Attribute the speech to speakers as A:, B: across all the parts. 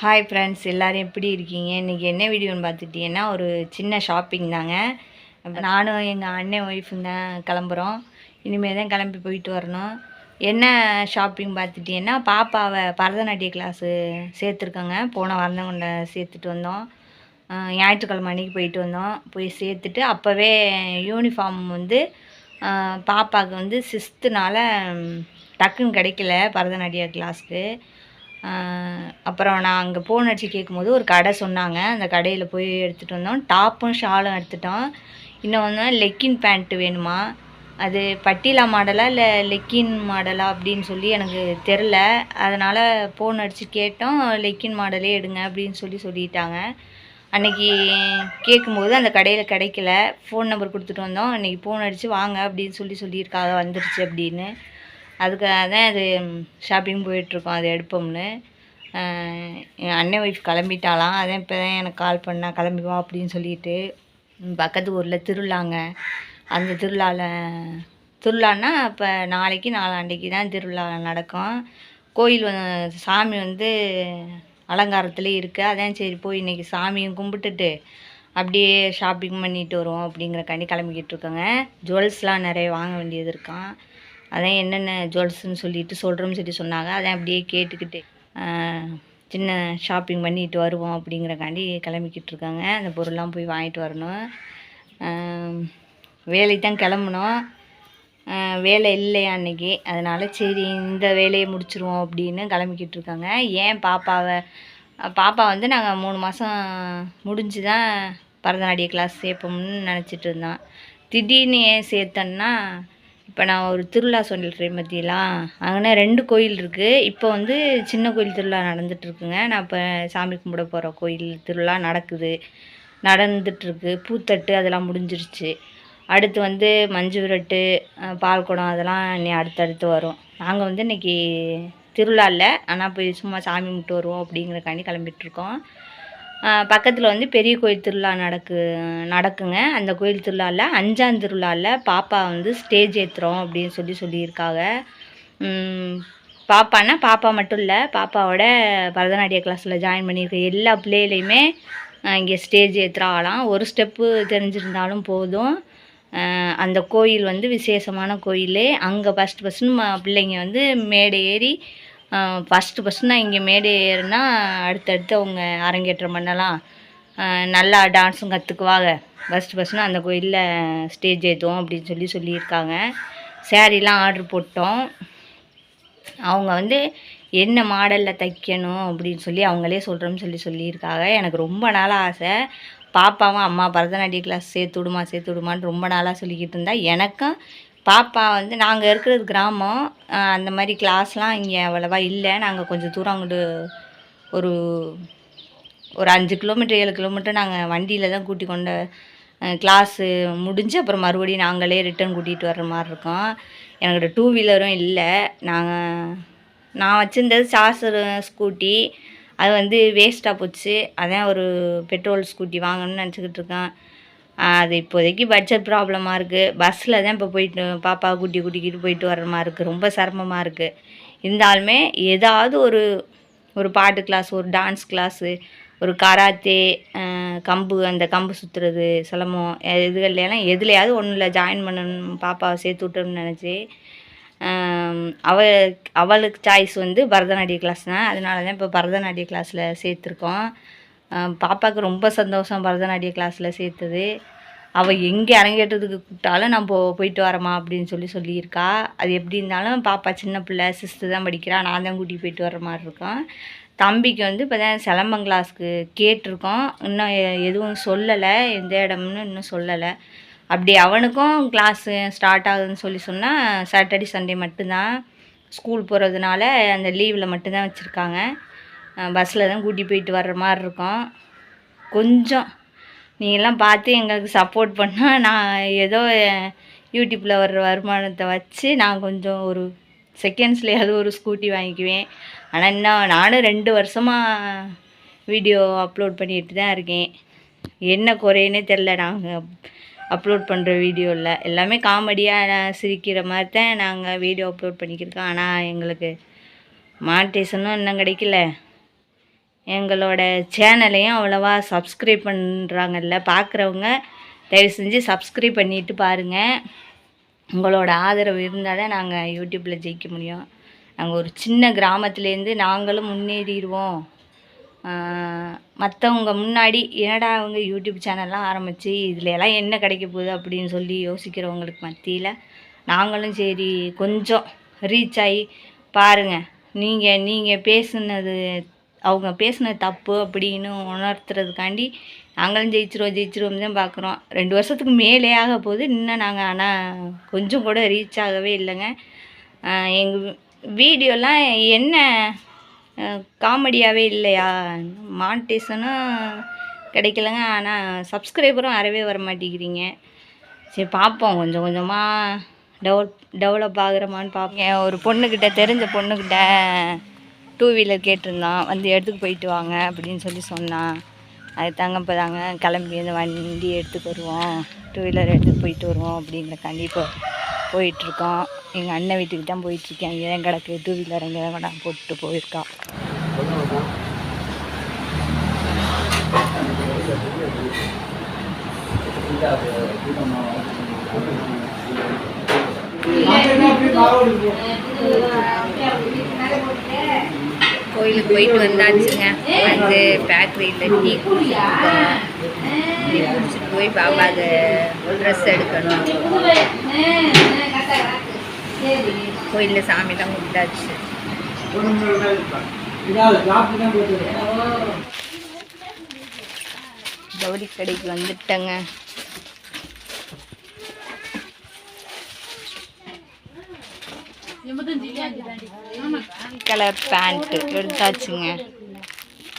A: Hi friends எல்லோரும் எப்படி இருக்கீங்க? இன்றைக்கி என்ன வீடியோன்னு பார்த்துட்டிங்கன்னா ஒரு சின்ன ஷாப்பிங் தாங்க. நானும் எங்கள் அண்ணன் ஒய்ஃபும் தான் கிளம்புறோம். இனிமேல் தான் கிளம்பி போயிட்டு வரணும். என்ன ஷாப்பிங் பார்த்துட்டிங்கன்னா பாப்பாவை பரதநாட்டிய கிளாஸு சேர்த்துருக்கோங்க. போன வாரம் கொண்ட சேர்த்துட்டு வந்தோம். ஞாயிற்றுக்கிழமை அன்றைக்கி போயிட்டு வந்தோம். போய் சேர்த்துட்டு அப்போவே யூனிஃபார்ம் வந்து பாப்பாவுக்கு வந்து சிக்ஸ்த்துனால டக்குன்னு கிடைக்கல பரதநாட்டிய கிளாஸ்க்கு அப்புறம் நான் அங்கே ஃபோன் அடித்து கேட்கும்போது ஒரு கடை சொன்னாங்க. அந்த கடையில் போய் எடுத்துகிட்டு வந்தோம். டாப்பும் ஷாலும் எடுத்துட்டோம். இன்னும் வந்து லெக்கின் பேண்ட்டு வேணுமா? அது பட்டிலா மாடலா இல்லை லெக்கின் மாடலா அப்படின்னு சொல்லி எனக்கு தெரில அதனால் ஃபோன் அடித்து கேட்டோம். லெக்கின் மாடலே எடுங்க அப்படின்னு சொல்லி சொல்லிட்டாங்க. அன்னைக்கு கேட்கும்போது அந்த கடையில் கிடைக்கல. ஃபோன் நம்பர் கொடுத்துட்டு வந்தோம். அன்றைக்கி ஃபோன் அடித்து வாங்க அப்படின்னு சொல்லி சொல்லியிருக்காங்க வந்துருச்சு அப்படின்னு. அதுக்காக தான் அது ஷாப்பிங் போயிட்டுருக்கோம். அது எடுப்போம்னு. என் அண்ணன் ஒய்ஃப் கிளம்பிட்டாலாம் அதான் இப்போ தான் எனக்கு கால் பண்ணா கிளம்பிவோம் அப்படின்னு சொல்லிட்டு பக்கத்து ஊரில் திருவிழாங்க. அந்த திருவிழாவில் திருவிழான்னா இப்போ நாளைக்கு நாளாண்டைக்கு தான் திருவிழா நடக்கும். கோயில் சாமி வந்து அலங்காரத்துலேயே இருக்குது அதான் சரி போய் இன்றைக்கி சாமியும் கும்பிட்டுட்டு அப்படியே ஷாப்பிங் பண்ணிட்டு வருவோம் அப்படிங்கிறக்காண்டி கிளம்பிக்கிட்டு இருக்கோங்க. ஜுவல்ஸ்லாம் நிறைய வாங்க வேண்டியது இருக்கான் அதான் என்னென்ன ஜுவல்ஸ்ன்னு சொல்லிட்டு சொல்கிறோம்னு சொல்லி சொன்னாங்க. அதான் அப்படியே கேட்டுக்கிட்டு சின்ன ஷாப்பிங் பண்ணிட்டு வருவோம் அப்படிங்கிறக்காண்டி கிளம்பிக்கிட்டு இருக்காங்க அந்த பொருள்லாம் போய் வாங்கிட்டு வரணும். வேலை வேலைக்கு தான் கிளம்புனோம் வேலை இல்லையா அன்னைக்கு? அதனால் சரி இந்த வேலையை முடிச்சிருவோம் அப்படின்னு கிளம்பிக்கிட்டு இருக்காங்க ஏன் பாப்பாவை? பாப்பா வந்து நாங்கள் மூணு மாதம் முடிஞ்சு தான் பரதநாட்டிய கிளாஸ் சேர்ப்போம்னு நினச்சிட்டு இருந்தோம். திடீர்னு ஏன் சேர்த்தேன்னா இப்போ நான் ஒரு திருவிழா சொல்லிடுறேன் பற்றிலாம் அங்கே ரெண்டு கோயில் இருக்குது இப்போ வந்து சின்ன கோயில் திருவிழா நடந்துகிட்ருக்குங்க நான் இப்போ சாமி கும்பிட போகிற கோயில் திருவிழா நடக்குது. நடந்துட்டுருக்கு. பூத்தட்டு அதெல்லாம் முடிஞ்சிருச்சு. அடுத்து வந்து மஞ்சு விரட்டு பால்குடம் பால் குடம் அதெல்லாம் இனி அடுத்தடுத்து வரும். நாங்கள் வந்து இன்னைக்கு திருவிழா இல்லை. ஆனால் போய் சும்மா சாமி கும்பிட்டு வருவோம் அப்படிங்கிறக்காண்டி கிளம்பிட்டுருக்கோம். பக்கத்தில் வந்து பெரிய கோயில் திருவிழா நடக்கு நடக்குங்க. அந்த கோயில் திருவிழாவில் அஞ்சாம் திருவிழாவில் பாப்பா வந்து ஸ்டேஜ் ஏற்றுறோம் அப்படின்னு சொல்லி சொல்லியிருக்காங்க. பாப்பானா பாப்பான்னா பாப்பா மட்டும் இல்லை பாப்பாவோட பரதநாட்டிய கிளாஸில் ஜாயின் பண்ணியிருக்க எல்லா பிள்ளைகளையுமே இங்கே ஸ்டேஜ் ஏற்றுறாங்களாம் ஒரு ஸ்டெப்பு தெரிஞ்சிருந்தாலும் போதும். அந்த கோயில் வந்து விசேஷமான கோயில் அங்கே ஃபஸ்ட்டு ஃபஸ்ட்டு ம பிள்ளைங்க வந்து மேடை ஏறி ஃபஸ்ட்டு ஃபஸ்ட்டு நான் இங்கே மேடை ஏறினா அடுத்தடுத்து அவங்க அரங்கேற்றம் பண்ணலாம் நல்லா டான்ஸும் கற்றுக்குவாங்க ஃபஸ்ட்டு ஃபஸ்ட்டு அந்த கோயிலில் ஸ்டேஜ் ஏற்றுவோம் அப்படின்னு சொல்லி சொல்லியிருக்காங்க. சேரீலாம் ஆர்டர் போட்டோம். அவங்க வந்து என்ன மாடலில் தைக்கணும் அப்படின்னு சொல்லி அவங்களே சொல்கிறோம்னு சொல்லி சொல்லியிருக்காங்க. எனக்கு ரொம்ப நாளாக ஆசை. பாப்பாவும் அம்மா பரதநாட்டிய கிளாஸ் சேர்த்து விடுமா சேர்த்து விடுமான்னு ரொம்ப நாளாக சொல்லிக்கிட்டு இருந்தா. எனக்கும் பாப்பா வந்து நாங்கள் இருக்கிறது கிராமம். அந்த மாதிரி கிளாஸ்லாம் இங்கே அவ்வளோவா இல்லை. நாங்கள் கொஞ்சம் தூரம் அங்கிட்டு ஒரு ஒரு அஞ்சு கிலோமீட்டர் ஏழு கிலோமீட்டர் நாங்கள் வண்டியில் தான் கூட்டி கொண்டு கிளாஸு முடிஞ்சு அப்புறம் மறுபடியும் நாங்களே ரிட்டர்ன் கூட்டிகிட்டு வர்ற மாதிரி இருக்கோம். என்கிட்ட டூ வீலரும் இல்லை. நாங்கள் நான் வச்சுருந்தது சார்ஜர் ஸ்கூட்டி. அது வந்து வேஸ்ட்டாக போச்சு. அதான் ஒரு பெட்ரோல் ஸ்கூட்டி வாங்கணும்னு நினச்சிக்கிட்டு இருக்கேன். அது இப்போதைக்கு பட்ஜெட் ப்ராப்ளமாக இருக்குது பஸ்ஸில் தான் இப்போ போயிட்டு பாப்பா குட்டி குட்டிக்கிட்டு போயிட்டு வர்ற மாதிரி இருக்குது ரொம்ப சிரமமாக இருக்குது இருந்தாலுமே ஏதாவது ஒரு ஒரு பாட்டு கிளாஸ் ஒரு டான்ஸ் கிளாஸு ஒரு கராத்தே கம்பு அந்த கம்பு சுற்றுறது சிலம்பம் இதுகள்லாம் எதுலையாவது ஒன்றில் ஜாயின் பண்ணணும் பாப்பாவை சேர்த்து விட்டோம்னு நினச்சி அவ அவளுக்கு சாய்ஸ் வந்து பரதநாட்டிய கிளாஸ் தான். அதனால தான் இப்போ பரதநாட்டிய கிளாஸில் சேர்த்துருக்கோம். பாப்பாவுக்கு ரொம்ப சந்தோஷம் பரதநாட்டிய கிளாஸில் சேர்த்தது. அவள் எங்கே அரங்கேற்றத்துக்கு கூப்பிட்டாலும் நான் போ போயிட்டு வரமா அப்படின்னு சொல்லி சொல்லியிருக்கா. அது எப்படி இருந்தாலும் பாப்பா சின்ன பிள்ளை சிஸ்த்து தான் படிக்கிறா. நான் தான் கூட்டிகிட்டு போயிட்டு வர மாதிரி இருக்கோம். தம்பிக்கு வந்து இப்போ தான் சிலம்பம் கிளாஸ்க்கு கேட்டிருக்கோம். இன்னும் எதுவும் சொல்லலை. எந்த இடம்னு இன்னும் சொல்லலை. அப்படி அவனுக்கும் கிளாஸு ஸ்டார்ட் ஆகுதுன்னு சொல்லி சொன்னால் சாட்டர்டே சண்டே மட்டும்தான். ஸ்கூல் போகிறதுனால அந்த லீவில் மட்டும்தான் வச்சுருக்காங்க. பஸ்ஸில் தான் கூட்டி போயிட்டு வர்ற மாதிரி இருக்கும். கொஞ்சம். நீங்கள்லாம் பார்த்து எங்களுக்கு சப்போர்ட் பண்ணால் நான் ஏதோ யூடியூப்பில் வர்ற வருமானத்தை வச்சு நான் கொஞ்சம் ஒரு செகண்ட்ஸ்லேயாவது ஒரு ஸ்கூட்டி வாங்கிக்குவேன். ஆனால் இன்னும் நானும் ரெண்டு வருஷமாக வீடியோ அப்லோட் பண்ணிட்டு தான் இருக்கேன். என்ன குறையுன்னே தெரில நாங்கள் அப்லோட் பண்ணுற வீடியோவில் எல்லாமே காமெடியாக சிரிக்கிற மாதிரி தான் நாங்கள் வீடியோ அப்லோட் பண்ணிக்கிருக்கோம். ஆனால் எங்களுக்கு மானிட்டேஷனும் இன்னும் கிடைக்கல. எங்களோட சேனலையும் அவ்வளோவா சப்ஸ்கிரைப் பண்ணுறாங்கல்ல பார்க்குறவங்க தயவு செஞ்சு சப்ஸ்கிரைப் பண்ணிட்டு பாருங்கள் உங்களோட ஆதரவு இருந்தால் தான் நாங்கள் யூடியூப்பில் ஜெயிக்க முடியும். நாங்கள் ஒரு சின்ன கிராமத்துலேருந்து நாங்களும் முன்னேறிடுவோம். மற்றவங்க முன்னாடி என்னடா அவங்க யூடியூப் சேனல்லாம் ஆரம்பித்து இதில் எல்லாம் என்ன கிடைக்க போகுது அப்படின்னு சொல்லி யோசிக்கிறவங்களுக்கு மத்தியில் நாங்களும் சரி கொஞ்சம் ரீச் ஆகி பாருங்கள் நீங்கள் நீங்கள் பேசுனது அவங்க பேசின தப்பு அப்படின்னு உணர்த்துறதுக்காண்டி நாங்களும் ஜெயிச்சிருவோம் ஜெயிச்சிருவோம் தான் பார்க்குறோம். ரெண்டு வருஷத்துக்கு மேலே ஆக போது இன்னும் நாங்கள் ஆனால் கொஞ்சம் கூட ரீச் ஆகவே இல்லைங்க. எங்கள் வீடியோலாம் என்ன காமெடியாகவே இல்லையா? மானிட்டேஷனும் கிடைக்கலங்க. ஆனால் சப்ஸ்கிரைபரும் அறவே வர மாட்டேங்கிறீங்க. சரி பார்ப்போம். கொஞ்சம் கொஞ்சமாக டெவலப் டெவலப் ஆகுறமான்னு பார்ப்பேன் ஒரு பொண்ணுக்கிட்ட தெரிஞ்ச பொண்ணுக்கிட்ட டூ வீலர் கேட்டிருந்தான். வந்து எடுத்துக்கு போயிட்டு வாங்க அப்படின்னு சொல்லி சொன்னான். அது தாங்க இப்போ தாங்க கிளம்பி இந்த வண்டி எடுத்துக்கு வருவோம். டூ வீலர் எடுத்துகிட்டு போயிட்டு வருவோம் அப்படிங்கிறக்காண்டி இப்போ போயிட்டுருக்கோம். எங்கள் அண்ணன் வீட்டுக்கு தான் போயிட்டுருக்கேன். அங்கே தான் கிடக்கு. டூ வீலர் அங்கே தான் கொண்டாந்து போட்டுட்டு போயிருக்கான். கோயிலுக்கு போயிட்டு வந்தாச்சுங்க. வந்து பேக்கரியில் டீ குடிச்சிருக்கோம் டீ குடிச்சிட்டு போய் பாபாவுக்கு ட்ரெஸ் எடுக்கணும். கோயிலில் சாமிலாம் கும்பிட்டாச்சு. கௌரி கடைக்கு வந்துட்டேங்க. கலர் பேண்ட்டு எடுத்தாச்சுங்க.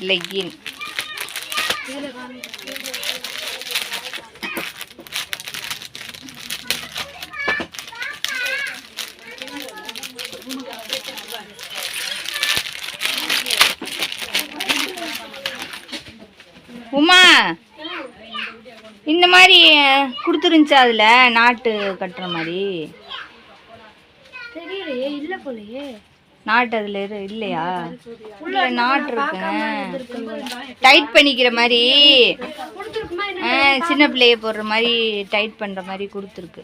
A: லெக்கின் உமா இந்த மாதிரி கொடுத்துருந்துச்சா அதில்? நாட்டு கட்டுற மாதிரி.
B: போலயே.
A: நாட்டு அதில் இல்லையா? உள்ள நாட்டு இருக்குங்க டைட் பண்ணிக்கிற மாதிரி. சின்ன பிள்ளைய போடுற மாதிரி டைட் பண்ணுற மாதிரி கொடுத்துருக்கு.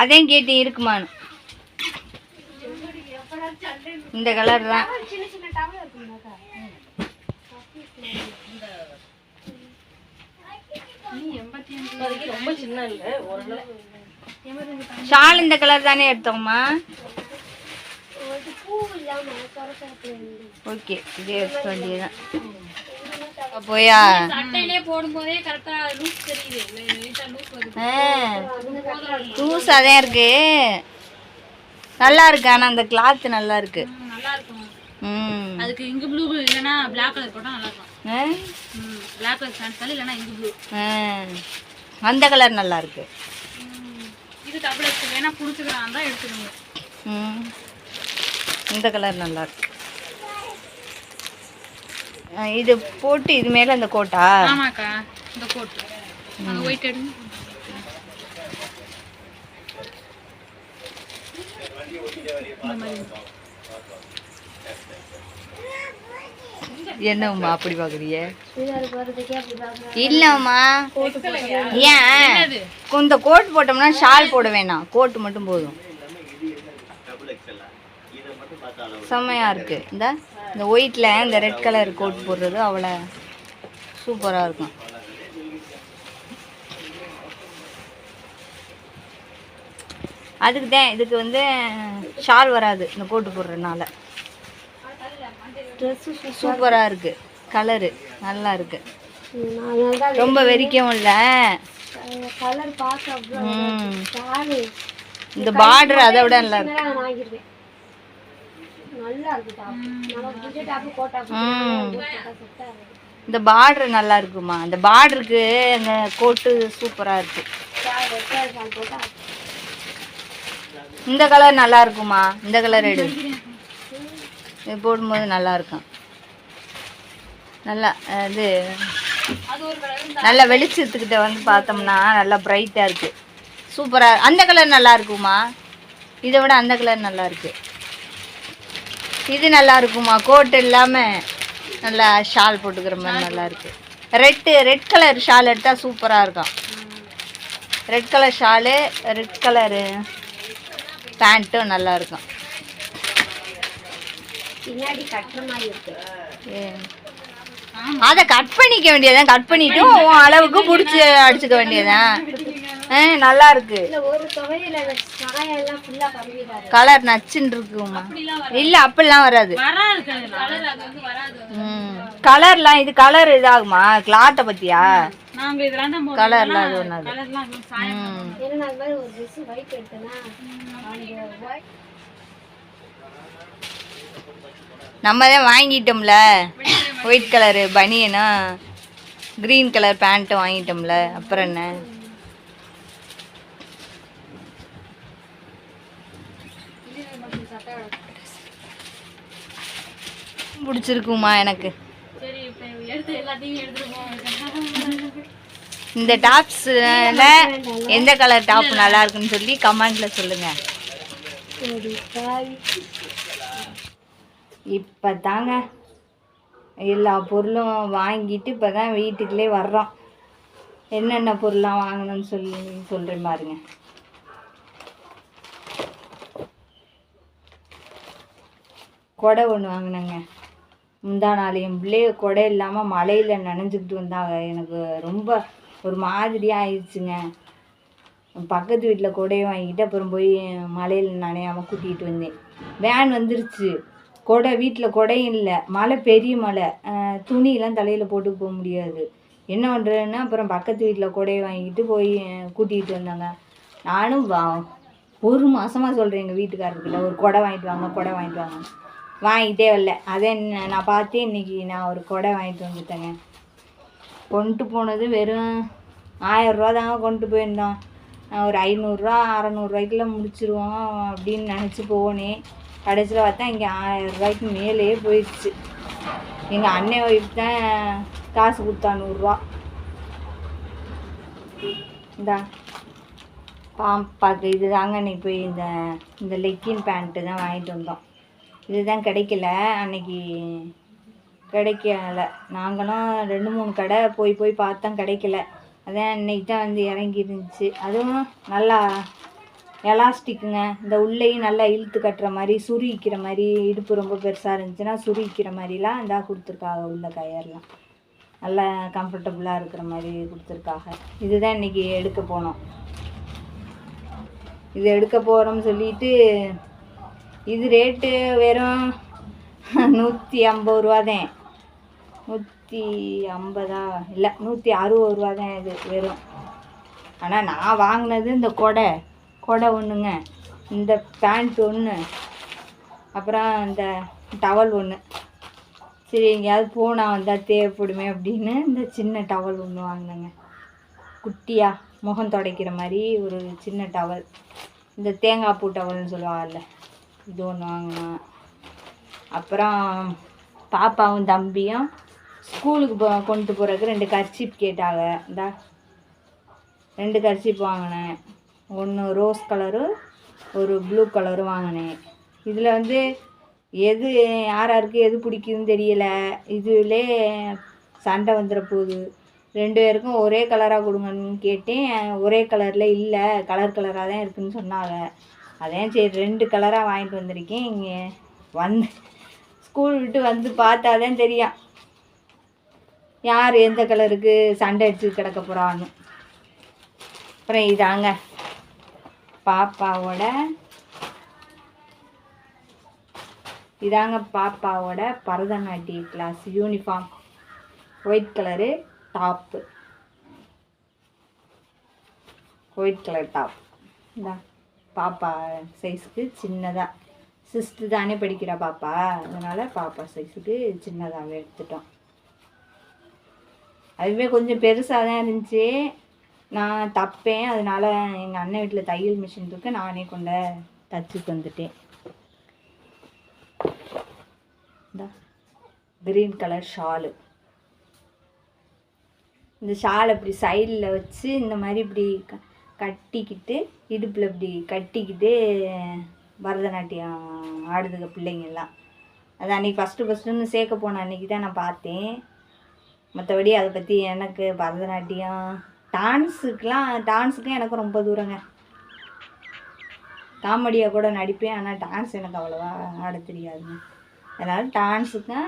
A: அதையும் கேட்டு இருக்குமான்னு. இந்த கலர் தான்.
B: ரொம்ப சின்ன இல்ல ஓரளவு.
A: ஷால் இந்த கலர் தானே எடுத்தோம்மா? ஓகே இதே எடுக்க வேண்டியதுதான். போயா?
B: லூஸ்
A: அதான் இருக்கு. நல்லா இருக்கு ஆனால் அந்த கிளாத் நல்லா இருக்கு. ம்
B: அதுக்கு இங்கு ப்ளூ இல்லனா Black கலர் போட்டா நல்லா இருக்கும்.
A: ஆ?
B: ம் Black கலர் பேண்ட் இல்லனா இங்கு ப்ளூ
A: ஆ. அந்த கலர் நல்லா இருக்கு.
B: இது டபுள் எக்ஸ் வேணா புடிச்சுக்கலாம் தான் எடுத்துக்கோங்க
A: ம். இந்த கலர் நல்லா இருக்கு. இது போட்டு இது மேல அந்த கோட்டா?
B: ஆமாக்கா இந்த கோட் அந்த ஒயிட் எடுங்க
A: என்னம்மா அப்படி பாக்குறீங்க? இல்லம்மா. ஏன்? இந்த கோட் போட்டோம்னா ஷால் போட வேணாம். கோட் மட்டும் போதும். செம்மையா இருக்கு. இந்த இந்த ஒயிட்ல இந்த ரெட் கலர் கோட் போடுறது அவ்வளோ சூப்பரா இருக்கும். அதுக்கு தான் இதுக்கு வந்து ஷால் வராது. இந்த கோட்டு போடுறதுனால. ட்ரெஸ்ஸு சூப்பராக இருக்கு. கலரு நல்லா இருக்கு. ரொம்ப வெறிக்கவும் இல்லை.
B: கலர் பார்க்க
A: இந்த பார்டர் அதை விட நல்லா இருக்கு. இந்த பார்டர் நல்லா இருக்குமா? அந்த பார்டருக்கு அந்த கோட்டு சூப்பராக இருக்கு. இந்த கலர் நல்லா இருக்குமா? இந்த கலர் எடு. இது போடும்போது நல்லாயிருக்கும் நல்லா இது நல்லா வெளிச்சத்துக்கிட்ட வந்து பார்த்தோம்னா நல்லா பிரைட்டாக இருக்குது சூப்பராக அந்த கலர் நல்லா இருக்குமா? இதை விட அந்த கலர் நல்லா இருக்கு. இது நல்லா இருக்குமா? கோட் இல்லாமல் நல்லா ஷால் போட்டுக்கிற மாதிரி நல்லா இருக்கு. ரெட்டு ரெட் கலர் ஷால் எடுத்தால் சூப்பராக இருக்கும். Red colour shawl red colour பேண்ட்டும் நல்லா இருக்கும்.
B: பின்னாடி கட்டுற மாதிரி இருக்கு.
A: அதை கட் பண்ணிக்க வேண்டியதான் கட் பண்ணிட்டு உன் அளவுக்கு பிடிச்சி அடிச்சுக்க வேண்டியதான் ஆ நல்லா இருக்கு.
B: இல்ல ஒரு துவையில சாயம் எல்லாம் ஃபுல்லா பரவிடாது
A: கலர் நச்சுன்னு இருக்குமா இல்ல அப்படிலாம் வராது. ம். கலர்லாம் இது கலர் இதாகுமா? கிளாத்தை பத்தியா? கலர்லாம் அது ஒன்றாது ம்
B: ஏன்னா நான் அது மாதிரி ஒரு ட்ரெஸ் ஒயிட் எடுத்தேன்னா அந்த white
A: நம்ம தான் வாங்கிட்டோம்ல. ஒயிட் கலரு பனியனும் க்ரீன் கலர் பேண்ட்டும் வாங்கிட்டோம்ல. அப்புறம் என்ன? பிடிச்சிருக்குமா எனக்கு? இந்த டாப்ஸ்ல எந்த கலர் டாப் நல்லா இருக்குன்னு சொல்லி கமெண்ட்ல சொல்லுங்க. இப்போ தாங்க எல்லா பொருளும் வாங்கிட்டு இப்போ தான் வீட்டுக்குள்ளே வர்றோம். என்னென்ன பொருள்லாம் வாங்கணும்னு சொல்லி சொல்கிறேன் பாருங்க. கொடை ஒன்று வாங்கினேங்க. முந்தா நாள் என் பிள்ளைய கொடை இல்லாமல் மழையில் நனைஞ்சிக்கிட்டு வந்தாங்க. எனக்கு ரொம்ப ஒரு மாதிரியாக ஆயிடுச்சுங்க. பக்கத்து வீட்டில் கொடையை வாங்கிட்டு அப்புறம் போய் மழையில் நனையாமல் கூட்டிகிட்டு வந்தேன். வேன் வந்துருச்சு. கொடை வீட்டில் கொடையும் இல்லை. மழை பெரிய மழை. துணியெலாம் துணியெல்லாம் தலையில் போட்டு போக முடியாது. என்ன பண்ணுறேன்னா அப்புறம் பக்கத்து வீட்டில் கொடையை வாங்கிட்டு போய் கூட்டிகிட்டு வந்தாங்க. நானும் வா ஒரு மாதமாக சொல்கிறேன் எங்கள் வீட்டுக்காரர்கிட்ட. ஒரு கொடை வாங்கிட்டு வாங்க கொடை வாங்கிட்டு வாங்க. வாங்கிட்டே வரல. அதே நான் பார்த்து இன்றைக்கி நான் ஒரு கொடை வாங்கிட்டு வந்துட்டேங்க. கொண்டு போனது வெறும் ஆயரூவா தாங்க கொண்டு போயிருந்தோம். ஒரு ஐநூறுரூவா அறநூறுவாய்க்குள்ள முடிச்சிருவோம் அப்படின்னு நினச்சி போனேன். கடைசியில் பார்த்தா இங்கே ஆயிரம் ரூபாய்க்கு மேலேயே போயிடுச்சு. எங்கள் அண்ணன் ஒய்ஃப் தான் காசு கொடுத்தா நூறுரூவா. இந்தா பாப்பாக்கு இது தாங்க அன்றைக்கி போய் இந்த இந்த லெக்கின் பேண்ட்டு தான் வாங்கிட்டு வந்தோம். இதுதான் கிடைக்கல அன்னைக்கு கிடைக்கல. நாங்களும் ரெண்டு மூணு கடை போய் போய் பார்த்தோம் கிடைக்கல. அதான் இன்னைக்கு தான் வந்து இறங்கி இருந்துச்சு அதுவும் நல்லா எலாஸ்டிக்குங்க. இந்த உள்ளேயும் நல்லா இழுத்து கட்டுற மாதிரி சுருக்கிற மாதிரி இடுப்பு ரொம்ப பெருசாக இருந்துச்சுன்னா சுருக்கிற மாதிரிலாம் இந்தா கொடுத்துருக்காங்க உள்ள கயர்லாம் நல்லா கம்ஃபர்டபுளாக இருக்கிற மாதிரி கொடுத்துருக்காங்க. இதுதான் இன்னைக்கு எடுக்க போனோம். இது எடுக்க போகிறோம்னு சொல்லிட்டு இது ரேட்டு வெறும் நூற்றி ஐம்பது ரூபா தான். நூற்றி ஐம்பதா? இல்லை நூற்றி அறுபது ரூபா தான் இது வெறும். ஆனால் நான் வாங்கினது இந்த கொடை. கொடை ஒன்றுங்க இந்த பேண்ட் ஒன்று அப்புறம் இந்த டவல் ஒன்று சரி எங்கேயாவது போனால் வந்தால் தேவைப்படுமே அப்படின்னு இந்த சின்ன டவல் ஒன்று வாங்கினேங்க. குட்டியாக முகம் துடைக்கிற மாதிரி ஒரு சின்ன டவல் இந்த தேங்காய் பூ டவல்னு சொல்லுவாங்கல்ல இது ஒன்று வாங்கினேன். அப்புறம் பாப்பாவும் தம்பியும் ஸ்கூலுக்கு போ கொண்டு போகிறதுக்கு ரெண்டு கர்ச்சிப் கேட்டாங்க. இந்தா ரெண்டு கர்ச்சிப் வாங்கினேன். ஒன்று ரோஸ் கலரு ஒரு ப்ளூ கலரு வாங்கினேன். இதில் வந்து எது யார் யாருக்கு எது பிடிக்குதுன்னு தெரியலை. இதுலே சண்டை வந்துட போகுது. ரெண்டு பேருக்கும் ஒரே கலராக கொடுங்கன்னு கேட்டேன். ஒரே கலரில் இல்லை கலர் கலராக தான் இருக்குதுன்னு சொன்னாங்க. அதான் சரி ரெண்டு கலராக வாங்கிட்டு வந்திருக்கேன். இங்கே வந்து ஸ்கூல் விட்டு வந்து பார்த்தா தான் தெரியும். யார் எந்த கலருக்கு சண்டை அடிச்சு கிடக்க போகிறான்னு அப்புறம் இதாங்க. பாப்பாவோட இதாங்க பாப்பாவோட பரதநாட்டிய class uniform white colour top white colour top இந்தா பாப்பா சைஸுக்கு சின்னதாக சிக்ஸ்த்து தானே படிக்கிறா பாப்பா. அதனால் பாப்பா சைஸுக்கு சின்னதாகவே எடுத்துட்டோம். அதுவே கொஞ்சம் பெருசாக தான் இருந்துச்சு. நான் தப்பேன் அதனால எங்கள் அண்ணன் வீட்டில் தையல் மிஷின் இருக்கு நானே கொண்ட தச்சுட்டு வந்துட்டேன். Green colour shawl. இந்த ஷால் இப்படி சைடில் வச்சு இந்த மாதிரி இப்படி க கட்டிக்கிட்டு இடுப்பில் இப்படி கட்டிக்கிட்டு பரதநாட்டியம் ஆடுதுங்க பிள்ளைங்கள்லாம் அது அன்றைக்கி ஃபஸ்ட்டு ஃபஸ்ட்டுன்னு சேர்க்க போன அன்றைக்கி தான் நான் பார்த்தேன். மற்றபடி அதை பற்றி எனக்கு பரதநாட்டியம் டான்ஸுக்கெலாம் டான்ஸுக்கும் எனக்கு ரொம்ப தூரங்க. காமெடியாக கூட நடிப்பேன் ஆனால் டான்ஸ் எனக்கு அவ்வளோவா ஆட தெரியாதுங்க. அதனால் டான்ஸுக்கும்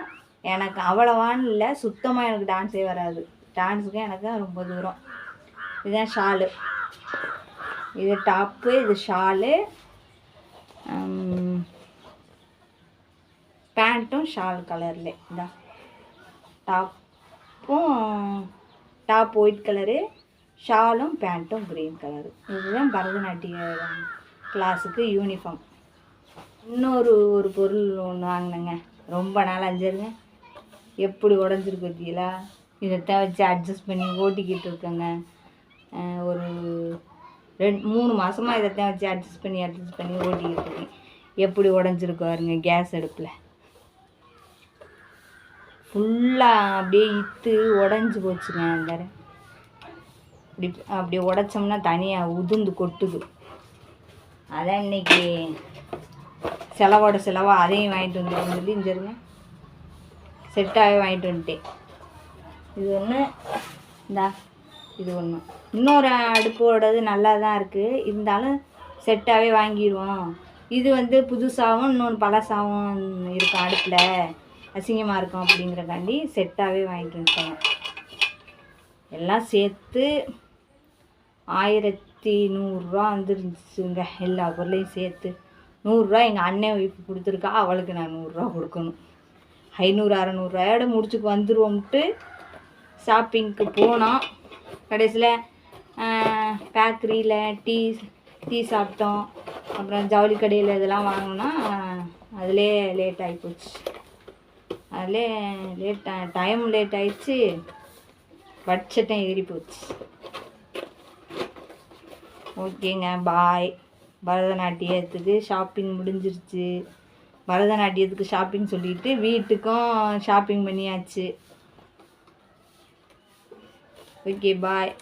A: எனக்கு அவ்வளவான்னு இல்லை சுத்தமாக எனக்கு டான்ஸே வராது. டான்ஸுக்கும் எனக்கு ரொம்ப தூரம். இதுதான் ஷாலு. இது டாப்பு இது ஷாலு. பேண்ட்டும் ஷால் கலரில். இதான் டாப்பும் டாப் ஒயிட் கலரு. ஷாலும் பேண்ட்டும் க்ரீன் கலரு. இதுதான் பரதநாட்டிய கிளாஸுக்கு யூனிஃபார்ம். இன்னொரு ஒரு பொருள் ஒன்று வாங்கினேங்க. ரொம்ப நாள் அஞ்சிருங்க எப்படி உடஞ்சிருக்கு பார்த்தீங்களா இதைத்தான் வச்சு அட்ஜஸ்ட் பண்ணி ஓட்டிக்கிட்டு இருக்கேங்க. ஒரு ரெண்டு மூணு மாதமாக இதைத்தான் வச்சு அட்ஜஸ்ட் பண்ணி அட்ஜஸ்ட் பண்ணி ஓட்டிக்கிட்டு இருக்கேன். எப்படி உடஞ்சிருக்கு பாருங்க கேஸ் அடுப்பில். ஃபுல்லாக அப்படியே இத்து உடஞ்சி போச்சுங்க அந்த இப்படி அப்படி உடைச்சோம்னா தனியாக உதிர்ந்து கொட்டுது. அதான் இன்னைக்கு செலவோட செலவா அதையும் வாங்கிட்டு வந்துடுன்னு சொல்லி இஞ்சிருங்க செட்டாகவே வாங்கிட்டு வந்துட்டேன். இது ஒன்று இந்தா இது ஒன்று இன்னொரு அடுப்போடது நல்லா தான் இருக்குது இருந்தாலும் செட்டாகவே வாங்கிடுவோம். இது வந்து புதுசாகவும் இன்னொன்று பழசாகவும் இருக்கும் அடுப்பில். அசிங்கமாக இருக்கும் அப்படிங்கிறக்காண்டி செட்டாகவே வாங்கிட்டு வந்துட்டேன். எல்லாம் சேர்த்து ஆயிரத்தி நூறுரூவா வந்துருந்துச்சுங்க எல்லா பொருளையும் சேர்த்து நூறுரூவா எங்கள் அண்ணன் வைப்பு கொடுத்துருக்கா. அவளுக்கு நான் நூறுரூவா கொடுக்கணும். ஐநூறு அறநூறுரூவாயோட முடிச்சுக்கு வந்துருவோம்ட்டு ஷாப்பிங்க்கு போனோம். கடைசியில் பேக்கரியில் டீ டீ சாப்பிட்டோம். அப்புறம் ஜவுளி கடையில் இதெல்லாம் வாங்கினோன்னா அதிலே லேட் ஆகி போச்சு. அதிலே லேட் டைம் லேட் ஆயிடுச்சு. பட்ஜெட்டும் ஏறி போச்சு. ஓகேங்க பாய் பரதநாட்டியத்துக்கு ஷாப்பிங் முடிஞ்சிருச்சு. பரதநாட்டியத்துக்கு ஷாப்பிங் சொல்லிட்டு வீட்டுக்கும் ஷாப்பிங் பண்ணியாச்சு. Okay bye